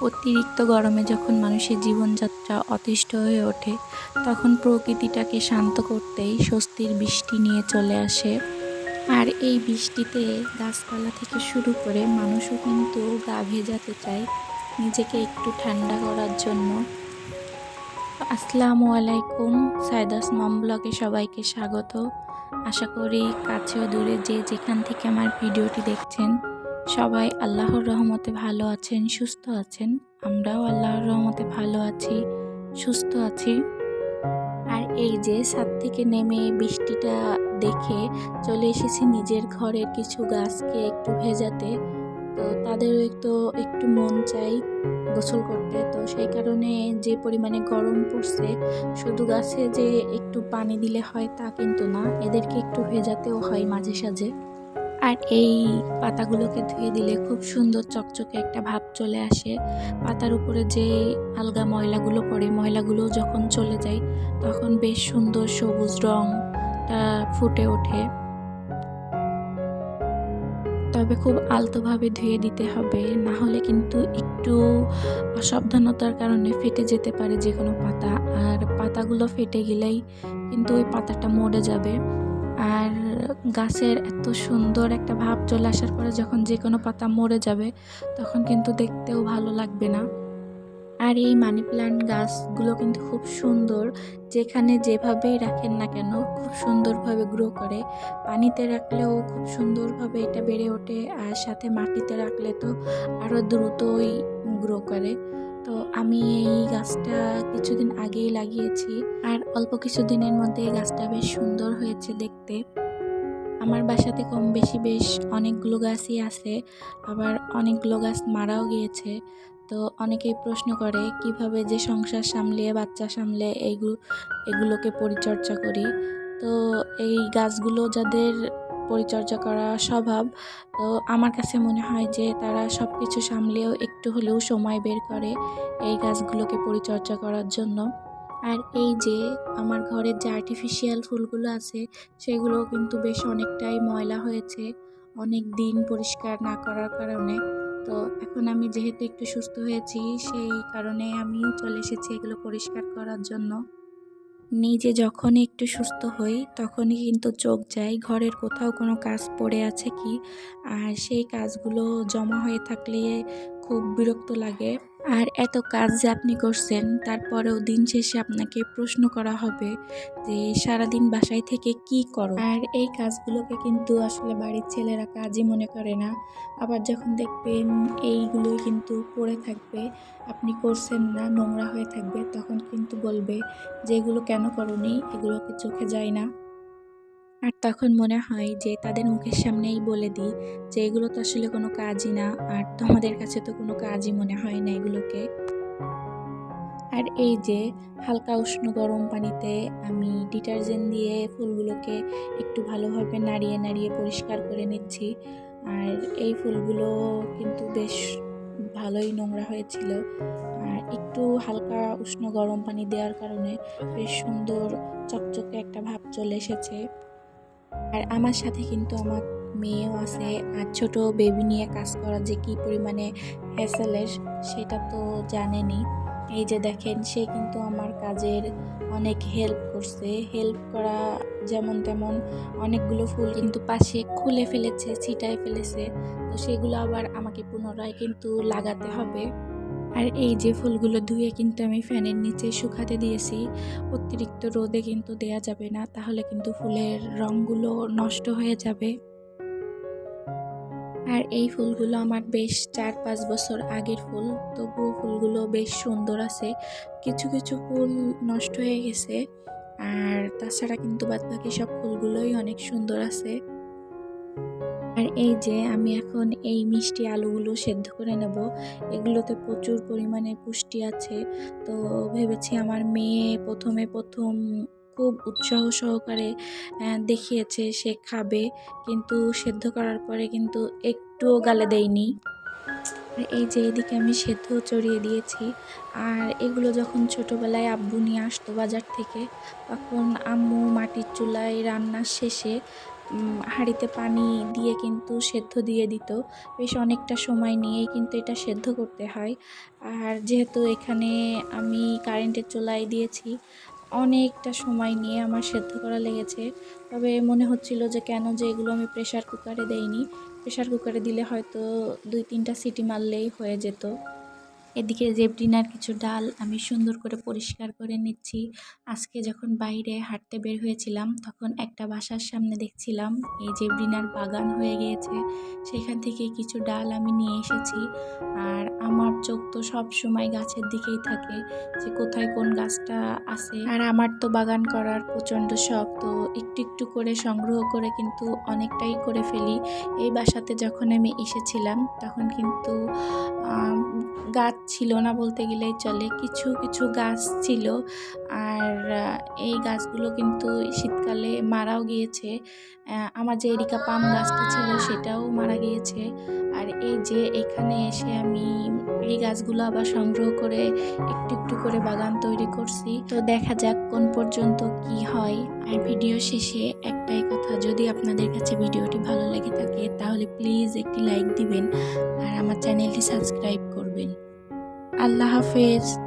অতিরিক্ত গরমে যখন মানুষের জীবনযাত্রা অতিষ্ঠ হয়ে ওঠে, তখন প্রকৃতিটাকে শান্ত করতেই স্বস্তির বৃষ্টি নিয়ে চলে আসে। আর এই বৃষ্টিতে গাছপালা থেকে শুরু করে মানুষও কিন্তু গা ভেজাতে চায় নিজেকে একটু ঠান্ডা করার জন্য। আসসালামু আলাইকুম, সায়দাস মম ব্লগে সবাইকে স্বাগত। আশা করি কাছে ও দূরে যে যেখান থেকে আমার ভিডিওটি দেখছেন সবাই আল্লাহর রহমতে ভালো আছেন, সুস্থ আছেন। আমরাও আল্লাহর রহমতে ভালো আছি, সুস্থ আছি। আর এই যে ছাদ থেকে নেমে বৃষ্টিটা দেখে চলে এসেছি নিজের ঘরের কিছু গাছকে একটু ভেজাতে। তো তাদেরও একটু একটু মন চাই গোসল করতে। তো সেই কারণে যে পরিমাণে গরম পড়ছে, শুধু গাছে যে একটু পানি দিলে হয় তা কিন্তু না, এদেরকে একটু ভেজাতেও হয় মাঝে সাঝে। আর এই পাতাগুলোকে ধুয়ে দিলে খুব সুন্দর চকচকে একটা ভাব চলে আসে। পাতার উপরে যে আলগা ময়লাগুলো পড়ে, ময়লাগুলো যখন চলে যায়, তখন বেশ সুন্দর সবুজ রংটা ফুটে ওঠে। তবে খুব আলতোভাবে ধুয়ে দিতে হবে, না হলে কিন্তু একটু অসাবধানতার কারণে ফেটে যেতে পারে যে কোনো পাতা। আর পাতাগুলো ফেটে গেলেই কিন্তু ওই পাতাটা মরে যাবে। আর গাছের এত সুন্দর একটা ভাব চলে আসার পরে যখন যে কোনো পাতা মরে যাবে, তখন কিন্তু দেখতেও ভালো লাগবে না। আর এই মানি প্লান্ট গাছগুলো কিন্তু খুব সুন্দর, যেখানে যেভাবেই রাখেন না কেন, খুব সুন্দরভাবে গ্রো করে। পানিতে রাখলেও খুব সুন্দরভাবে এটা বেড়ে ওঠে আর সাথে মাটিতে রাখলে তো আরও দ্রুতই গ্রো করে। তো আমি এই গাছটা কিছুদিন আগেই লাগিয়েছি আর অল্প কিছু দিনের মধ্যে এই গাছটা বেশ সুন্দর হয়েছে দেখতে। আমার বাসাতে কম বেশি বেশ অনেকগুলো গাছই আছে, আবার অনেকগুলো গাছ মারাও গিয়েছে। তো অনেকেই প্রশ্ন করে, কীভাবে যে সংসার সামলিয়ে বাচ্চা সামলে এইগুলো এগুলোকে পরিচর্যা করি? তো এই গাছগুলো যাদের পরিচর্যা করা স্বভাব, তো আমার কাছে মনে হয় যে তারা সব কিছু সামলেও একটু হলেও সময় বের করে এই গাছগুলোকে পরিচর্যা করার জন্য। আর এই যে আমার ঘরের যে আর্টিফিশিয়াল ফুলগুলো আছে সেগুলো কিন্তু বেশ অনেকটাই ময়লা হয়েছে, অনেক দিন পরিষ্কার না করার কারণে। তো এখন আমি যেহেতু একটু সুস্থ হয়েছি, সেই কারণে আমি চলে এসেছি এগুলো পরিষ্কার করার জন্য। নিজে যখনই একটু সুস্থ হই, তখনই কিন্তু চোখ যায়, ঘরের কোথাও কোনো কাজ পড়ে আছে কি? আর সেই কাজগুলো জমা হয়ে থাকলে খুব বিরক্ত লাগে। আর এত কাজ যে আপনি করছেন, তারপরেও দিন শেষে আপনাকে প্রশ্ন করা হবে যে সারাদিন বাসায় থেকে কি করো? আর এই কাজগুলোকে কিন্তু আসলে বাড়ির ছেলেরা কাজই মনে করে না। আবার যখন দেখবেন এইগুলোই কিন্তু পড়ে থাকবে, আপনি করছেন না, নোংরা হয়ে থাকবে, তখন কিন্তু বলবে যে এগুলো কেন করনি? এগুলোকে চোখে যায় না? আর তখন মনে হয় যে তাদের মুখের সামনেই বলে দিই যে এগুলো তো আসলে কোনো কাজই না, আর তোমাদের কাছে তো কোনো কাজই মনে হয় না এগুলোকে। আর এই যে হালকা উষ্ণ গরম পানিতে আমি ডিটারজেন্ট দিয়ে ফুলগুলোকে একটু ভালোভাবে নাড়িয়ে নাড়িয়ে পরিষ্কার করে নিচ্ছি, আর এই ফুলগুলো কিন্তু বেশ ভালোই নোংরা হয়েছিল। আর একটু হালকা উষ্ণ গরম পানি দেওয়ার কারণে বেশ সুন্দর চকচকে একটা ভাব চলে এসেছে। আর আমার সাথে কিন্তু আমার মেয়েও আছে আর ছোট বেবি নিয়ে কাজ করা যে কি পরিমাণে হ্যাসেলের সেটা তো জানেনি। এই যে দেখেন, সে কিন্তু আমার কাজের অনেক হেল্প করছে। হেল্প করা যেমন তেমন অনেকগুলো ফুল কিন্তু পাশে খুলে ফেলেছে, ছিটায় ফেলেছে। তো সেগুলো আবার আমাকে পুনরায় কিন্তু লাগাতে হবে। আর এই যে ফুলগুলো ধুয়ে কিন্তু আমি ফ্যানের নিচে শুকাতে দিয়েছি, অতিরিক্ত রোদে কিন্তু দেয়া যাবে না, তাহলে কিন্তু ফুলের রঙগুলো নষ্ট হয়ে যাবে। আর এই ফুলগুলো আমার বেশ চার পাঁচ বছর আগের ফুল, তবুও ফুলগুলো বেশ সুন্দর আছে। কিছু কিছু ফুল নষ্ট হয়ে গেছে, আর তাছাড়া কিন্তু বাদ বাকি সব ফুলগুলোই অনেক সুন্দর আছে। আর এই যে আমি এখন এই মিষ্টি আলুগুলো সেদ্ধ করে নেব, এগুলোতে প্রচুর পরিমাণে পুষ্টি আছে। তো ভেবেছি আমার মেয়ে প্রথমে প্রথম খুব উৎসাহ সহকারে দেখিয়েছে সে খাবে, কিন্তু সেদ্ধ করার পরে কিন্তু একটুও গালে দেয়নি। এই যে এদিকে আমি সেদ্ধ চড়িয়ে দিয়েছি। আর এগুলো যখন ছোটোবেলায় আব্বু নিয়ে আসতো বাজার থেকে, তখন আম্মু মাটির চুলায় রান্নার শেষে হাঁড়িতে পানি দিয়ে কিন্তু সেদ্ধ দিয়ে দিত। বেশ অনেকটা সময় নিয়েই কিন্তু এটা সেদ্ধ করতে হয়। আর যেহেতু এখানে আমি কারেন্টের চুলায় দিয়েছি, অনেকটা সময় নিয়ে আমার সেদ্ধ করা লেগেছে। তবে মনে হচ্ছিল যে কেন যে এগুলো আমি প্রেশার কুকারে দেইনি। প্রেশার কুকারে দিলে হয়তো দুই তিনটা সিটি মারলেই হয়ে যেত। এদিকে জেবডিনার কিছু ডাল আমি সুন্দর করে পরিষ্কার করে নিচ্ছি। আজকে যখন বাইরে হাঁটতে বের হয়েছিলাম, তখন একটা বাসার সামনে দেখছিলাম এই জেবডিনার বাগান হয়ে গিয়েছে। সেখান থেকে কিছু ডাল আমি নিয়ে এসেছি। আর আমার চোখ তো সব সময় গাছের দিকেই থাকে যে কোথায় কোন গাছটা আছে। আর আমার তো বাগান করার প্রচণ্ড শখ, তো একটু একটু করে সংগ্রহ করে কিন্তু অনেকটাই করে ফেলি। এই বাসাতে যখন আমি এসেছিলাম, তখন কিন্তু গাছ ছিল না বলতে গেলেই চলে। কিছু কিছু গাছ ছিল আর এই গাছগুলো কিন্তু শীতকালে মারাও গিয়েছে। আমার যে এরিকা পাম গাছটা ছিল সেটাও মারা গিয়েছে। আর এই যে এখানে এসে আমি এই গাছগুলো আবার সংগ্রহ করে একটু একটু করে বাগান তৈরি করছি। তো দেখা যাক কোন পর্যন্ত কি হয়। আর ভিডিও শেষে একটাই কথা, যদি আপনাদের কাছে ভিডিওটি ভালো লেগে থাকে তাহলে প্লিজ একটি লাইক দিবেন আর আমার চ্যানেলটি সাবস্ক্রাইব করবেন। আল্লাহ হাফেজ।